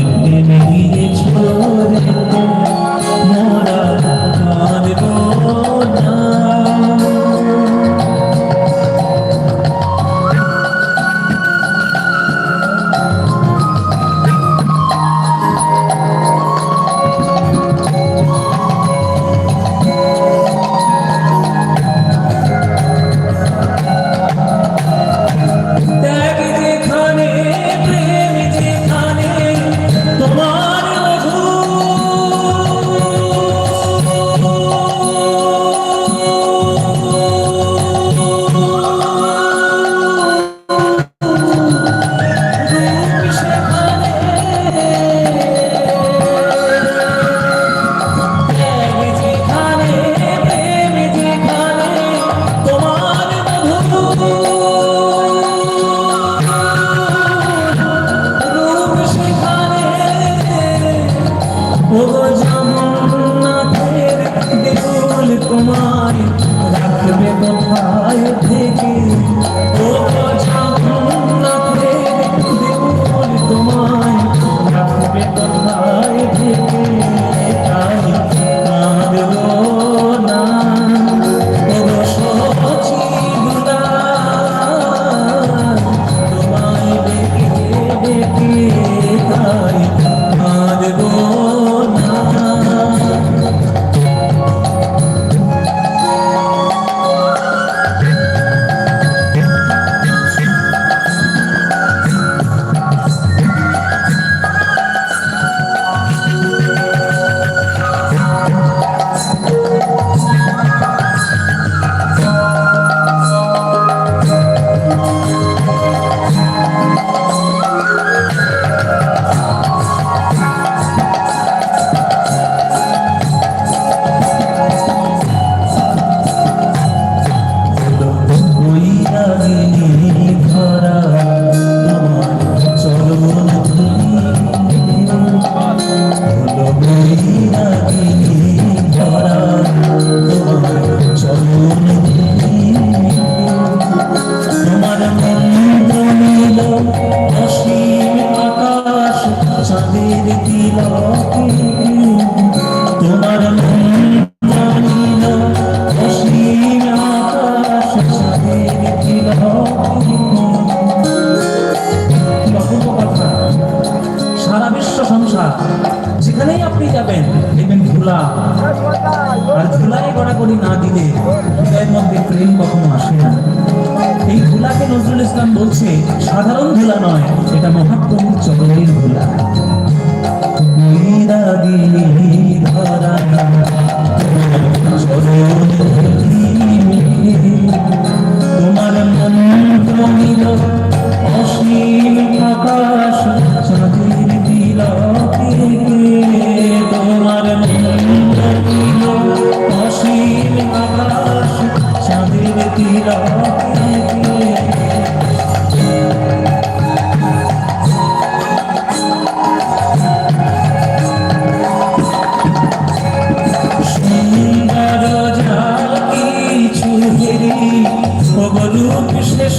তোমার প্রেমে ও জামান্নাতের দেউল তোমায় রাখবে কোথায় থেকে ও যেখানেই আপনি যাবেন, দেখবেন ধুলা। আর ধুলায় গড়াগড়ি না দিলে হৃদয়ের মধ্যে প্রেম কখনো আসে না। এই ধুলাকে নজরুল ইসলাম বলছে, সাধারণ ধুলা নয়, এটা মহাপ্রভুর চরণের ধুলা। চরণ ধরি তোমার মন্ত্র নিল অসীম আকাশ চাঁদের তিলকে তোমার মন্ত্র নিল অসীম আকাশ চাঁদের তিলকে শেষ